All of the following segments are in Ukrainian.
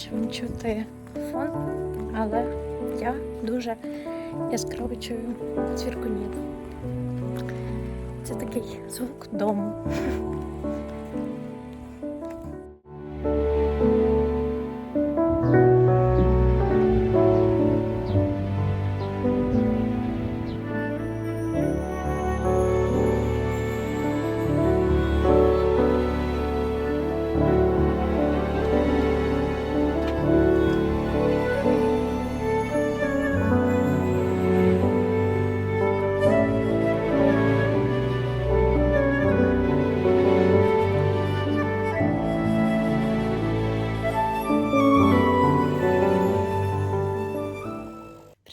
чи чути фон, але я дуже яскраво чую цвіркунів. Це такий звук дому.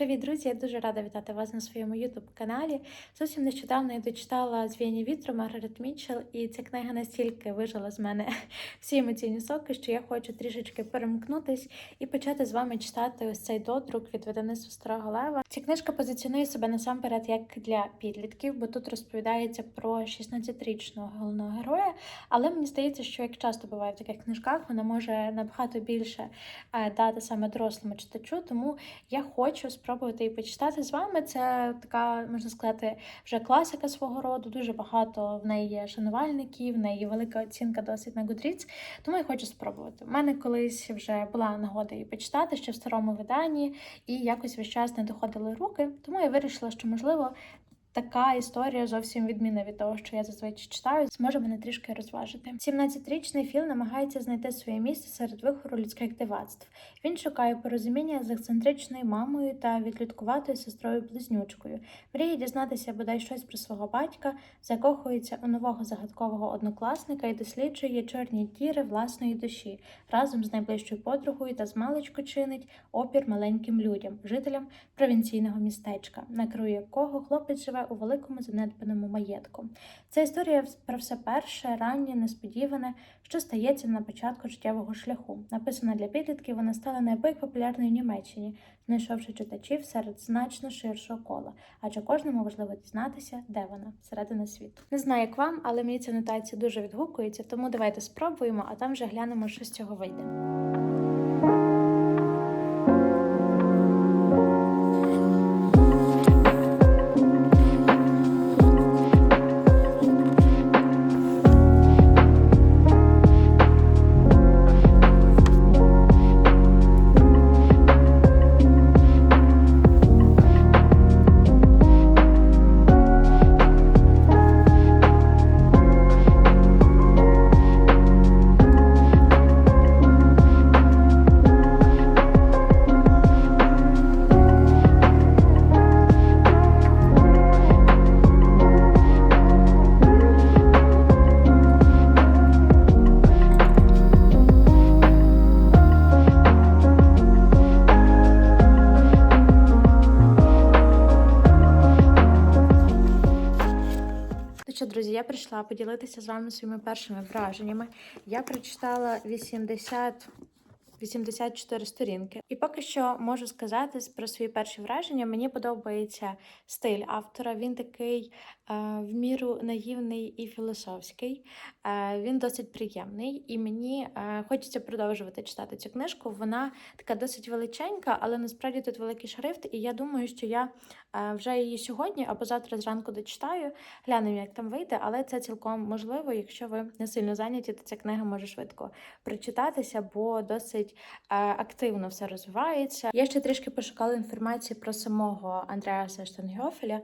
Привіт, друзі! Я дуже рада вітати вас на своєму youtube каналі. Зовсім нещодавно я дочитала Звіяні вітру Маргарет Мітчелл, і ця книга настільки вижила з мене всі емоційні соки, що я хочу трішечки перемкнутись і почати з вами читати ось цей додрук від видавництва Старого Лева. Ця книжка позиціонує себе насамперед як для підлітків, бо тут розповідається про 16-річного головного героя. Але мені здається, що як часто буває в таких книжках, вона може набагато більше е, дати саме дорослому читачу. Тому я хочу спробувати і почитати з вами. Це така, можна сказати, вже класика свого роду. Дуже багато в неї є шанувальників, в неї велика оцінка досить на Goodreads, тому я хочу спробувати. У мене колись вже була нагода її почитати ще в старому виданні, і якось весь час не доходили руки. Тому я вирішила, що можливо. Така історія зовсім відмінна від того, що я зазвичай читаю, зможе мене трішки розважити. 17-річний Філ намагається знайти своє місце серед вихору людських дивацтв. Він шукає порозуміння з ексцентричною мамою та відлюдкуватою сестрою близнючкою. Мріє дізнатися бодай щось про свого батька, закохується у нового загадкового однокласника і досліджує чорні діри власної душі разом з найближчою подругою та змалечку чинить опір маленьким людям, жителям провінційного містечка, на краю якого хлопець живе у великому занедбаному маєтку. Це історія про все перше, раннє, несподіване, що стається на початку життєвого шляху. Написана для підлітків, вона стала неабияк популярною в Німеччині, знайшовши читачів серед значно ширшого кола, адже кожному важливо дізнатися, де вона середина світу. Не знаю, як вам, але мені ця нотація дуже відгукується, тому давайте спробуємо, а там вже глянемо, що з цього вийде. Я прийшла поділитися з вами своїми першими враженнями. Я прочитала 80. 84 сторінки. І поки що можу сказати про свої перші враження. Мені подобається стиль автора. Він такий в міру наївний і філософський. Він досить приємний, і мені хочеться продовжувати читати цю книжку. Вона така досить величенька, але насправді тут великий шрифт. І я думаю, що я вже її сьогодні або завтра зранку дочитаю. Глянемо, як там вийде, але це цілком можливо, якщо ви не сильно зайняті, то ця книга може швидко прочитатися, бо досить активно все розвивається. Я ще трішки пошукала інформацію про самого Андреаса Штангьофеля,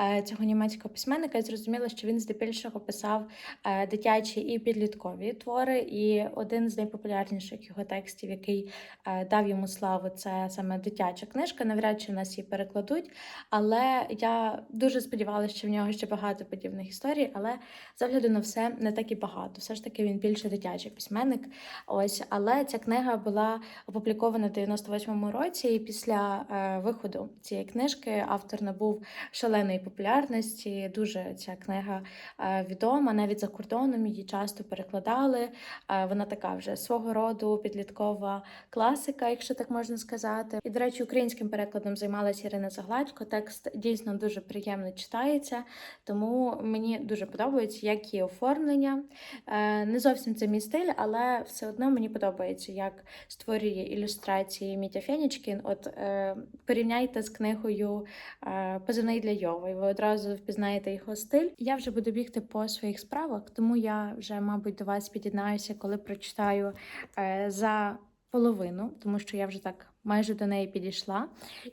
е, цього німецького письменника, і зрозуміла, що він здебільшого писав е, дитячі і підліткові твори. І один з найпопулярніших його текстів, який е, дав йому славу, це саме дитяча книжка. Навряд чи нас її перекладуть. Але я дуже сподівалася, що в нього ще багато подібних історій, але з огляду на все не так і багато. Все ж таки він більше дитячий письменник. Ось, але ця книга була опублікована в 98-му році, і після е, виходу цієї книжки автор набув шаленої популярності. Дуже ця книга е, відома, навіть за кордоном її часто перекладали. Е, вона така вже свого роду підліткова класика, якщо так можна сказати. І, до речі, українським перекладом займалася Ірина Загладько. Текст дійсно дуже приємно читається, тому мені дуже подобається, як є оформлення. Е, Не зовсім це мій стиль, але все одно мені подобається, як створює ілюстрації Мітя Фенічкін. От порівняйте з книгою Позивний для Йови. і Ви одразу впізнаєте його стиль. Я вже буду бігти по своїх справах, тому я вже, мабуть, до вас під'єднаюся, коли прочитаю е, за половину, тому що я вже так майже до неї підійшла,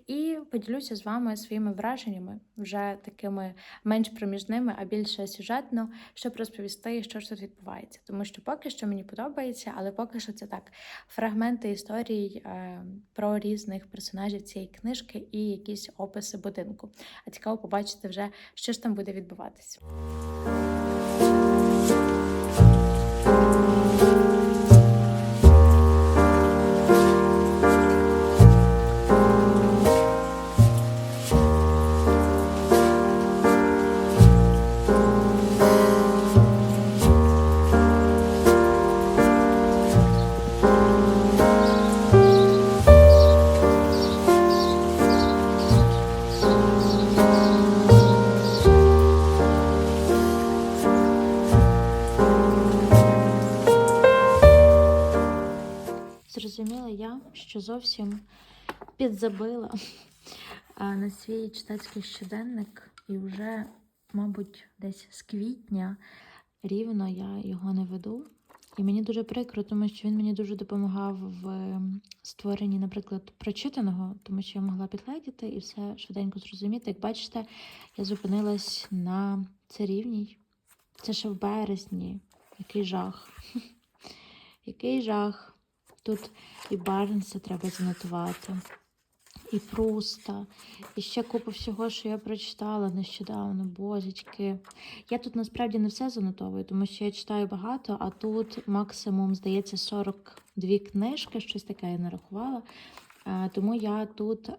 і поділюся з вами своїми враженнями, вже такими менш проміжними, а більше сюжетно, щоб розповісти, що ж тут відбувається. Тому що поки що мені подобається, але поки що це так фрагменти історій е, про різних персонажів цієї книжки і якісь описи будинку. А цікаво побачити вже, що ж там буде відбуватися. Що зовсім підзабила на свій читацький щоденник, і вже, мабуть, десь з квітня рівно я його не веду. І мені дуже прикро, тому що він мені дуже допомагав в ем, створенні, наприклад, прочитаного, тому що я могла підгледіти і все швиденько зрозуміти. Як бачите, я зупинилась на царівній. Це ще в березні. Який жах. Який жах. Тут і Барнса треба занотувати, і Пруста, і ще купу всього, що я прочитала нещодавно, божечки. Я тут насправді не все занотовую, тому що я читаю багато, а тут максимум, здається, 42 книжки, щось таке я нарахувала. Е, Тому я тут е,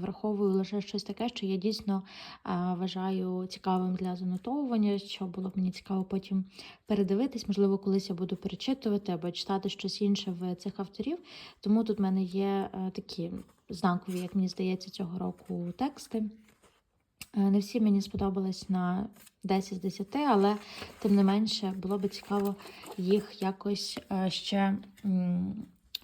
враховую лише щось таке, що я дійсно е, вважаю цікавим для занотовування, що було б мені цікаво потім передивитись. Можливо, колись я буду перечитувати або читати щось інше в цих авторів. Тому тут в мене є такі знакові, як мені здається, цього року тексти. Не всі мені сподобались на 10 з 10, але тим не менше було би цікаво їх якось ще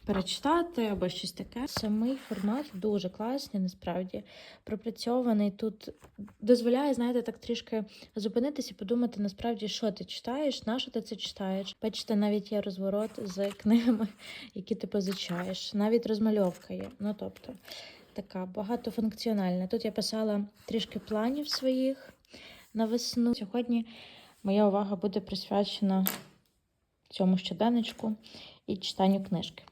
перечитати або щось таке. Самий формат дуже класний, насправді пропрацьований. Тут дозволяє, знаєте, так трішки зупинитися і подумати насправді, що ти читаєш, на що ти це читаєш. Бачите, навіть є розворот з книгами, які ти позичаєш. Навіть розмальовка є. Ну тобто така багатофункціональна. Тут я писала трішки планів своїх на весну. Сьогодні моя увага буде присвячена цьому щоденничку і читанню книжки.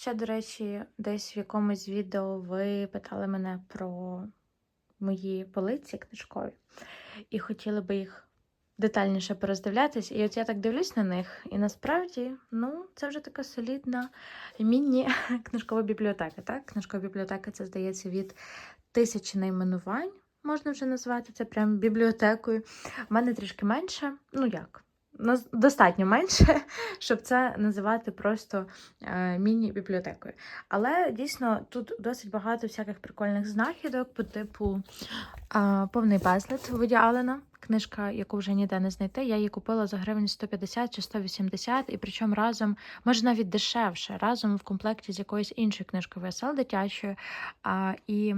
Ще, до речі, десь в якомусь відео ви питали мене про мої полиці книжкові і хотіли би їх детальніше пороздивлятись. І от я так дивлюсь на них, і насправді, ну, це вже така солідна міні-книжкова бібліотека. Так? Книжкова бібліотека це здається від тисячі найменувань. Можна вже назвати це прям бібліотекою. У мене трішки менше. Ну як? Достатньо менше, щоб це називати просто е, міні-бібліотекою. Але дійсно тут досить багато всяких прикольних знахідок по типу повний безлад Вуді Аллена. Книжка, яку вже ніде не знайти. Я її купила за гривень 150 чи 180, і причому разом, може навіть дешевше, разом в комплекті з якоюсь іншою книжкою ВСЛ дитячою. А, і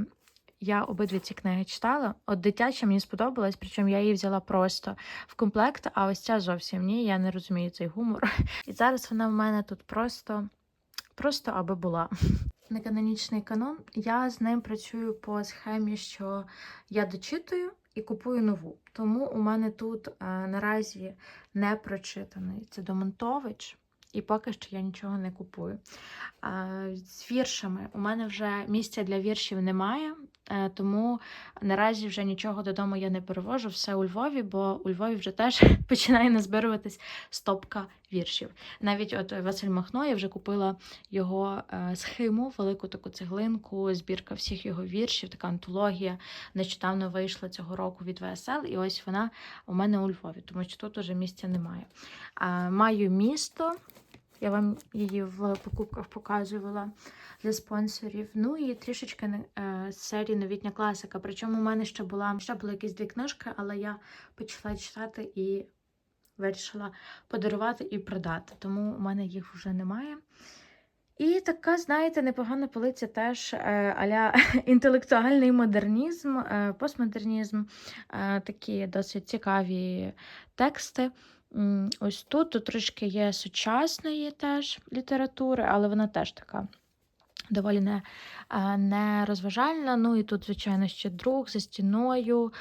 я обидві ці книги читала. От дитяча мені сподобалась, причому я її взяла просто в комплект, а ось ця зовсім ні, я не розумію цей гумор. І зараз вона в мене тут просто, просто аби була. Неканонічний канон. Я з ним працюю по схемі, що я дочитую і купую нову. Тому у мене тут е, наразі не прочитаний це Домонтович. І поки що я нічого не купую. З віршами у мене вже місця для віршів немає, е, тому наразі вже нічого додому я не перевожу. Все у Львові, бо у Львові вже теж починає назбируватись стопка віршів. Навіть от Василь Махно, я вже купила його е, схему, велику таку цеглинку, збірка всіх його віршів, така антологія. Нещодавно вийшла цього року від ВСЛ, і ось вона у мене у Львові, тому що тут уже місця немає. Маю місто. Я вам її в покупках показувала для спонсорів. Ну і трішечки е, з серії новітня класика. Причому у мене ще була ще були якісь дві книжки, але я почала читати і вирішила подарувати і продати, тому у мене їх вже немає. І така, знаєте, непогана полиця теж е, аля інтелектуальний модернізм, е, постмодернізм, е, такі досить цікаві тексти. Ось тут, тут трошки є сучасної теж літератури, але вона теж така доволі не, розважальна. Ну і тут, звичайно, ще друг за стіною,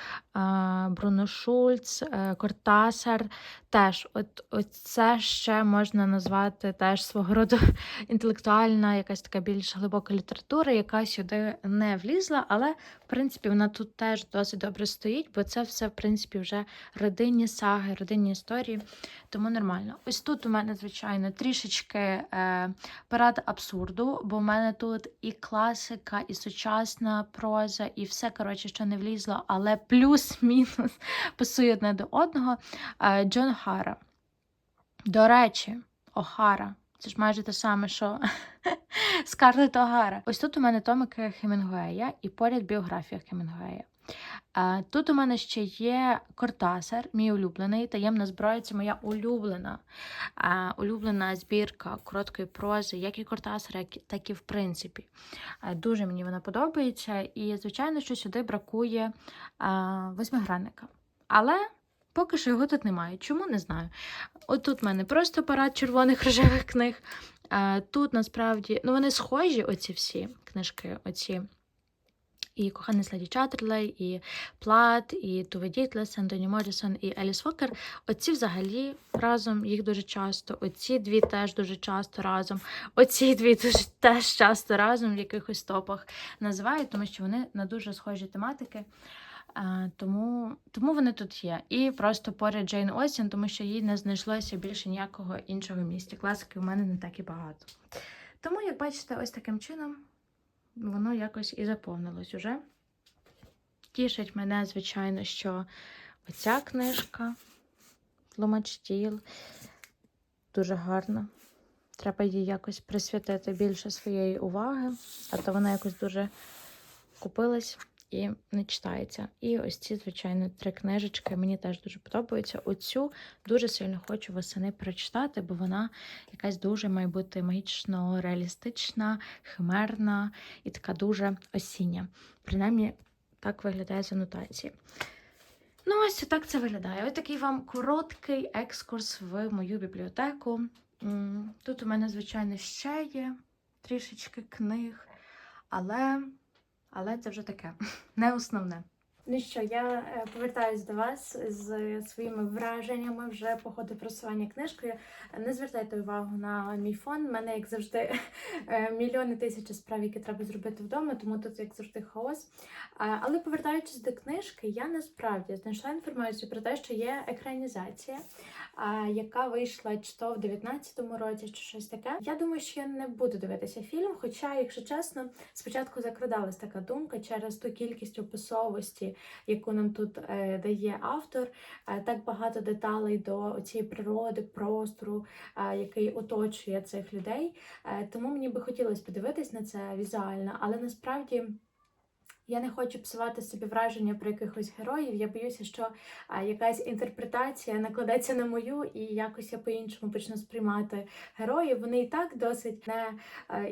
Бруно Шульц, е, Кортасар. Теж, от, от це ще можна назвати теж свого роду інтелектуальна, якась така більш глибока література, яка сюди не влізла, але в принципі вона тут теж досить добре стоїть, бо це все, в принципі, вже родинні саги, родинні історії, тому нормально. Ось тут у мене, звичайно, трішечки е, парад абсурду, бо в мене тут і класика, і сучасна проза, і все, коротше, що не влізло, але плюс-мінус пасує одне до одного. Джон Хара. До речі, Охара. Це ж майже те саме, що Скарлетт Огара. Ось тут у мене томики Хемінгуея і поряд біографія Хемінгуея. Е, Тут у мене ще є Кортасар, мій улюблений. Таємна зброя це моя улюблена, е, улюблена збірка короткої прози, як і Кортасара, так і в принципі. Е, Дуже мені вона подобається. І, звичайно, що сюди бракує восьмигранника. Але поки що його тут немає. Чому не знаю. От тут в мене просто парад червоних рожевих книг. Тут насправді ну вони схожі, оці всі книжки, оці. І коханий Леді Чаттерлей, і Плат, і Туве Дітлес, Антоні Моррісон і Еліс Фокер. Оці взагалі разом їх дуже часто. Оці дві теж дуже часто разом. Оці дві дуже теж часто разом в якихось топах називають, тому що вони на дуже схожі тематики. Тому, тому вони тут є. І просто поряд Джейн Остін, тому що їй не знайшлося більше ніякого іншого місця. Класики у мене не так і багато. Тому, як бачите, ось таким чином воно якось і заповнилось уже. Тішить мене, звичайно, що оця книжка Тлумач тіл дуже гарна. Треба їй якось присвятити більше своєї уваги, а то вона якось дуже купилась і не читається. І ось ці, звичайно, три книжечки мені теж дуже подобаються. Оцю дуже сильно хочу восени прочитати, бо вона якась дуже має бути магічно реалістична, химерна і така дуже осіння. Принаймні, так виглядає з анотації. Ну, ось так це виглядає. Ось такий вам короткий екскурс в мою бібліотеку. Тут у мене, звичайно, ще є трішечки книг, але, але це вже таке, не основне. Ну що, я е, повертаюсь до вас з своїми враженнями вже по ходу просування книжкою. Не звертайте увагу на мій фон. У мене, як завжди, е, мільйони тисячі справ, які треба зробити вдома, тому тут, як завжди, хаос. Але повертаючись до книжки, я насправді знайшла інформацію про те, що є екранізація, яка вийшла чи то в 19-му році, чи щось таке. Я думаю, що я не буду дивитися фільм, хоча, якщо чесно, спочатку закрадалась така думка через ту кількість описовості, яку нам тут е, дає автор. Е, так багато деталей до цієї природи, простору, е, який оточує цих людей. Тому мені би хотілося подивитись на це візуально, але насправді. Я не хочу псувати собі враження про якихось героїв. Я боюся, що якась інтерпретація накладеться на мою, і якось я по-іншому почну сприймати героїв. Вони і так досить не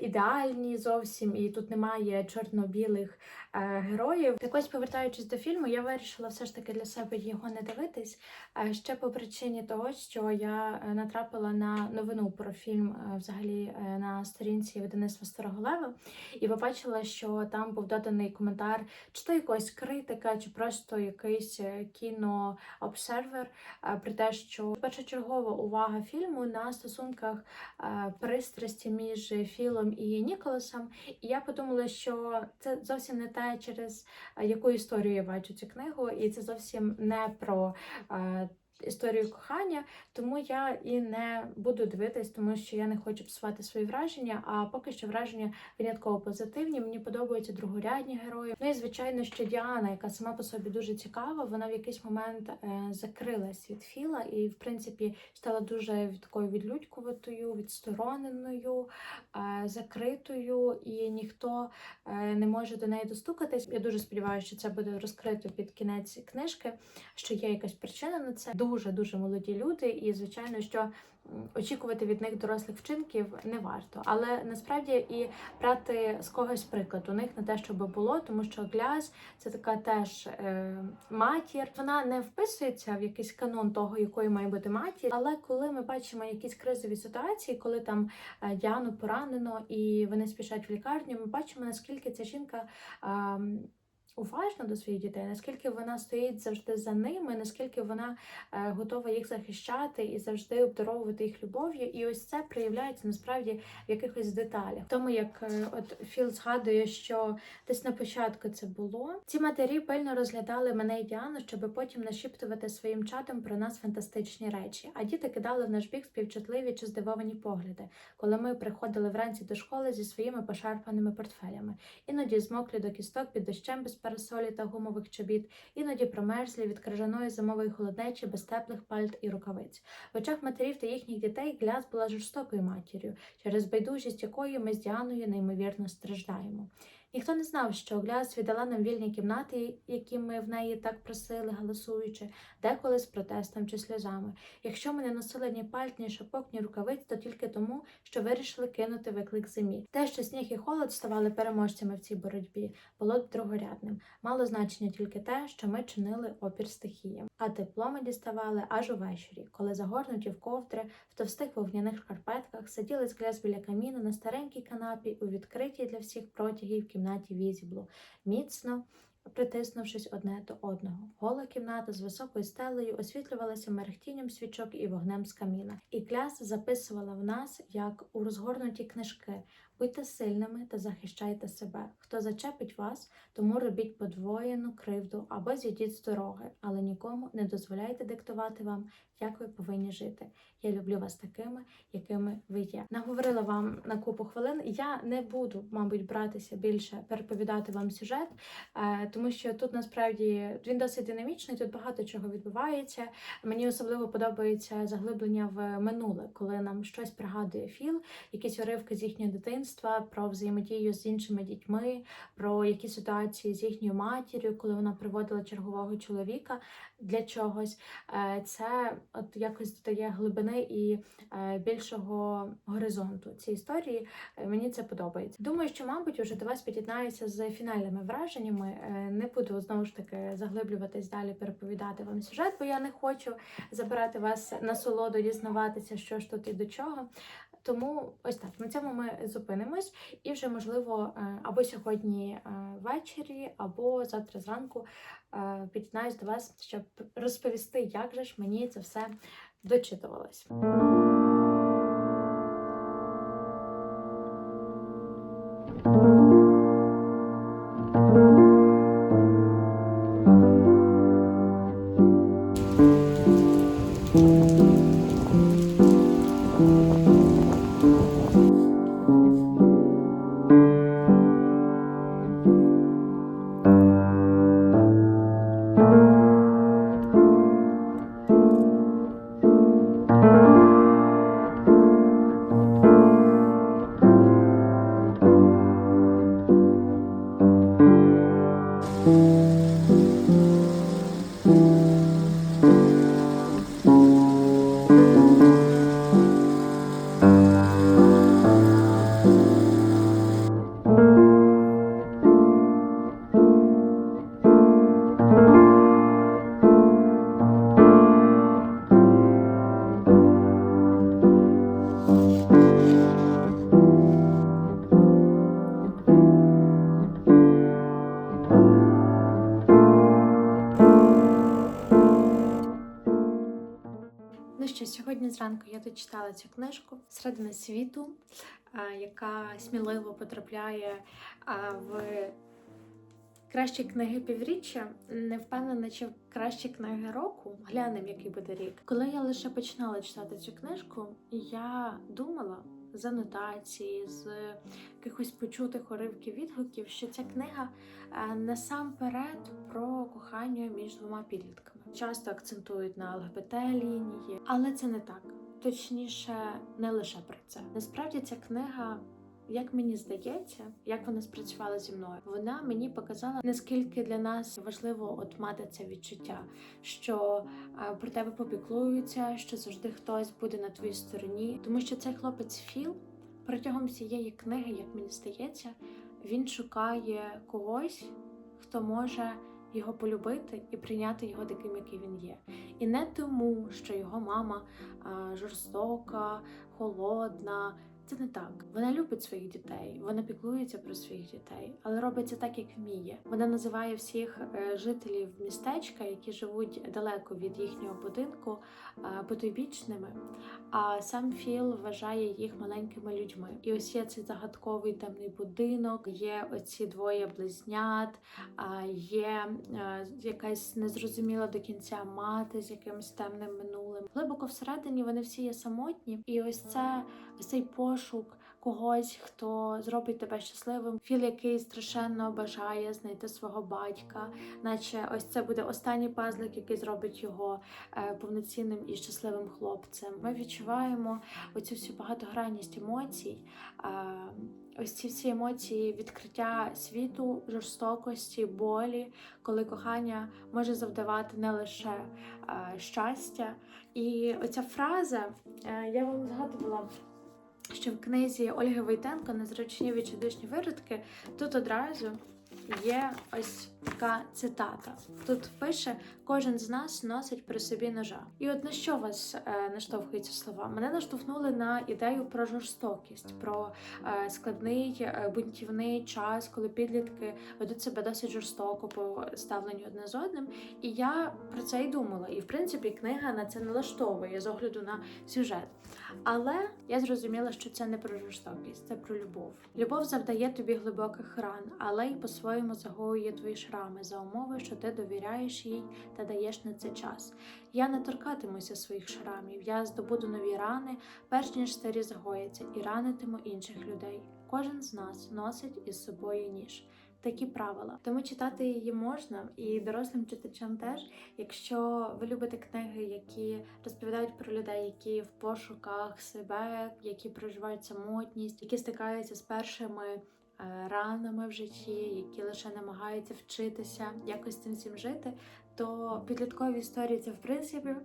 ідеальні зовсім, і тут немає чорно-білих героїв. Так ось, повертаючись до фільму, я вирішила все ж таки для себе його не дивитись. е, Ще по причині того, що я е, натрапила на новину про фільм е, взагалі е, на сторінці видавництва Староголева, і побачила, що там був доданий коментар, чи то якась критика, чи просто якийсь е, кінообсервер е, про те, що першочергова увага фільму на стосунках е, пристрасті між Філом і Ніколасом. І я подумала, що це зовсім не те, через е, яку історію я бачу цю книгу, і це зовсім не про. Історію кохання, тому я і не буду дивитись, тому що я не хочу псувати свої враження. А поки що враження винятково позитивні. Мені подобаються другорядні герої. Ну і звичайно, що Діана, яка сама по собі дуже цікава, вона в якийсь момент е, закрилась від Філа і, в принципі, стала дуже такою відлюдькуватою, відстороненою, е, закритою, і ніхто е, не може до неї достукатись. Я дуже сподіваюся, що це буде розкрито під кінець книжки, що є якась причина на це. Дуже дуже молоді люди, і звичайно, що очікувати від них дорослих вчинків не варто. Але насправді і брати з когось приклад у них не те, щоб було, тому що Гляс це така теж е, матір. Вона не вписується в якийсь канон того, якою має бути матір. Але коли ми бачимо якісь кризові ситуації, коли там е, Діану поранено і вони спішать в лікарню, ми бачимо наскільки ця жінка. е, Уважна до своїх дітей, наскільки вона стоїть завжди за ними, наскільки вона е, готова їх захищати і завжди обдаровувати їх любов'ю. І ось це проявляється насправді в якихось деталях. Тому як е, от Філ згадує, що десь на початку це було. Ці матері пильно розглядали мене і Діану, щоб потім нашіптувати своїм чатам про нас фантастичні речі. А діти кидали в наш бік співчутливі чи здивовані погляди, коли ми приходили вранці до школи зі своїми пошарпаними портфелями. Іноді змоклі до кісток під дощем без парасолі та гумових чобіт, іноді промерзлі від крижаної зимової холоднечі без теплих пальт і рукавиць. В очах матерів та їхніх дітей Гляс була жорстокою матір'ю, через байдужість якої ми з Діаною неймовірно страждаємо. Ніхто не знав, що Гляс віддала нам вільні кімнати, які ми в неї так просили, галасуючи, деколи з протестом чи сльозами. Якщо ми не носили ні пальт, ні шапок, ні рукавиць, то тільки тому, що вирішили кинути виклик зимі. Те, що сніг і холод ставали переможцями в цій боротьбі, було б другорядним. Мало значення тільки те, що ми чинили опір стихіям. А тепло ми діставали аж увечері, коли загорнуті в ковдри, в товстих вогняних шкарпетках, сиділи з біля каміну на старенькій канапі у відкритій для всіх протягів кімнаті візіблу, міцно притиснувшись одне до одного. Гола кімната з високою стелею освітлювалася мерехтінням свічок і вогнем з каміна. І кляс записувала в нас, як у розгорнуті книжки. Будьте сильними та захищайте себе. Хто зачепить вас, тому робіть подвоєну кривду або зійдіть з дороги, але нікому не дозволяйте диктувати вам, як ви повинні жити. Я люблю вас такими, якими ви є. Наговорила вам на купу хвилин. Я не буду, мабуть, братися більше переповідати вам сюжет, е, тому що тут насправді він досить динамічний, тут багато чого відбувається. Мені особливо подобається заглиблення в минуле, коли нам щось пригадує Філ, якісь уривки з їхнього дитинства, про взаємодію з іншими дітьми, про які ситуації з їхньою матір'ю, коли вона приводила чергового чоловіка для чогось. Е, Це от якось додає глибини і е, більшого горизонту цій історії. Е, Мені це подобається. Думаю, що, мабуть, уже до вас під'єднаюся з фінальними враженнями. Не буду знову ж таки заглиблюватись далі, переповідати вам сюжет, бо я не хочу забирати вас на солоду, дізнаватися, що ж тут і до чого. Тому ось так на цьому ми зупинимось, і вже можливо е, або сьогодні е, ввечері, або завтра зранку е, під'єднаюсь до вас, щоб розповісти, як же ж мені це все дочитувалось. Дочитала цю книжку Середина світу, яка сміливо потрапляє в кращі книги півріччя. Не впевнена, чи в кращі книги року. Глянемо, який буде рік. Коли я лише починала читати цю книжку, я думала з анотації, з якихось почутих уривків відгуків, що ця книга е, насамперед про кохання між двома підлітками. Часто акцентують на ЛГБТ лінії, але це не так. Точніше, не лише про це. Насправді ця книга як мені здається, як вона спрацювала зі мною, вона мені показала наскільки для нас важливо от мати це відчуття, що е, про тебе попіклуються, що завжди хтось буде на твоїй стороні, тому що цей хлопець Філ протягом всієї книги, як мені здається, він шукає когось, хто може його полюбити і прийняти його таким, який він є. І не тому, що його мама жорстока, холодна. Це не так. Вона любить своїх дітей, вона піклується про своїх дітей, але робить це так, як вміє. Вона називає всіх е, жителів містечка, які живуть далеко від їхнього будинку, е, потойбічними. А сам Філ вважає їх маленькими людьми. І ось є цей загадковий темний будинок, є оці двоє близнят, є е, якась незрозуміла до кінця мати з якимось темним минулим. Глибоко всередині вони всі є самотні, і ось це цей пошук когось, хто зробить тебе щасливим. Філ, який страшенно бажає знайти свого батька, наче ось це буде останній пазлик, який зробить його е, повноцінним і щасливим хлопцем. Ми відчуваємо оцю всю багатогранність емоцій. Е, Ось ці всі емоції відкриття світу, жорстокості, болі, коли кохання може завдавати не лише е, щастя. І оця фраза, е, я вам згадувала, що в книзі Ольги Войтенко Незручні відчудишні виродки тут одразу є ось така цитата. Тут пише: кожен з нас носить при собі ножа. І от на що вас е, наштовхують ці слова? Мене наштовхнули на ідею про жорстокість, про е, складний е, бунтівний час, коли підлітки ведуть себе досить жорстоко по ставленню одне з одним. І я про це й думала. І в принципі книга на це налаштовує з огляду на сюжет. Але я зрозуміла, що це не про жорстокість, це про любов. Любов завдає тобі глибоких ран, але й по-своєму загоює твої шрами за умови, що ти довіряєш їй та даєш на це час. Я не торкатимуся своїх шрамів, я здобуду нові рани, перш ніж старі загояться, і ранитиму інших людей. Кожен з нас носить із собою ніж. Такі правила. Тому читати її можна і дорослим читачам теж, якщо ви любите книги, які розповідають про людей, які в пошуках себе, які проживають самотність, які стикаються з першими е, ранами в житті, які лише намагаються вчитися якось цим всім жити, то підліткові історії це в принципі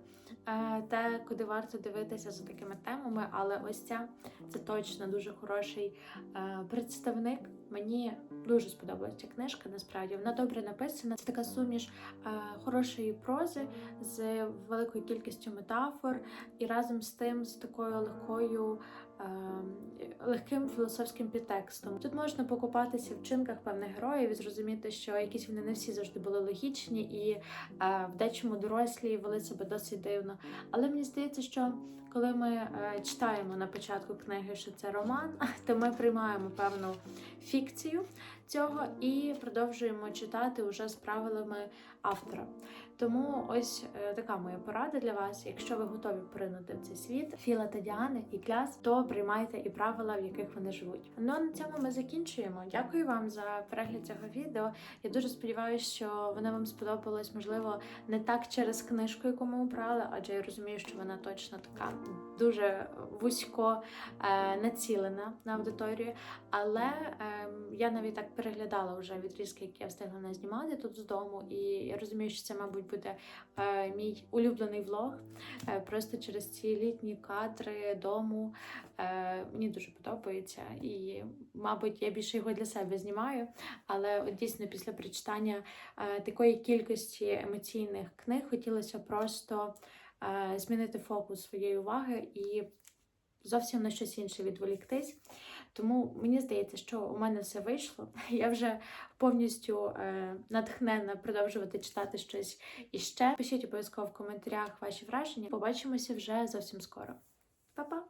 е, те, куди варто дивитися за такими темами. Але ось ця це точно дуже хороший е, представник. Мені дуже сподобалася ця книжка. Насправді вона добре написана. Це така суміш е, хорошої прози з великою кількістю метафор, і разом з тим з такою легкою. е, Легким філософським підтекстом тут можна покупатися в вчинках певних героїв і зрозуміти, що якісь вони не всі завжди були логічні, і е, в дечому дорослі вели себе досить дивно. Але мені здається, що коли ми е, читаємо на початку книги, що це роман, то ми приймаємо певну фікцію цього і продовжуємо читати уже з правилами автора. Тому ось е, така моя порада для вас. Якщо ви готові поринути в цей світ Філа та Діани і Кляс, то приймайте і правила, в яких вони живуть. Ну а на цьому ми закінчуємо. Дякую вам за перегляд цього відео. Я дуже сподіваюся, що воно вам сподобалось, можливо, не так через книжку, яку ми обрали, адже я розумію, що вона точно така дуже вузько е, націлена на аудиторію. Але е, я навіть так переглядала вже відрізки, які я встигла не знімати тут з дому, і я розумію, що це, мабуть, буде е, мій улюблений влог. Е, просто через ці літні кадри дому. Е, мені дуже подобається, і, мабуть, я більше його для себе знімаю. Але от дійсно після прочитання такої кількості емоційних книг хотілося просто змінити фокус своєї уваги і зовсім на щось інше відволіктись. Тому мені здається, що у мене все вийшло. Я вже повністю е, натхнена продовжувати читати щось іще. Пишіть обов'язково в коментарях ваші враження. Побачимося вже зовсім скоро. Па-па!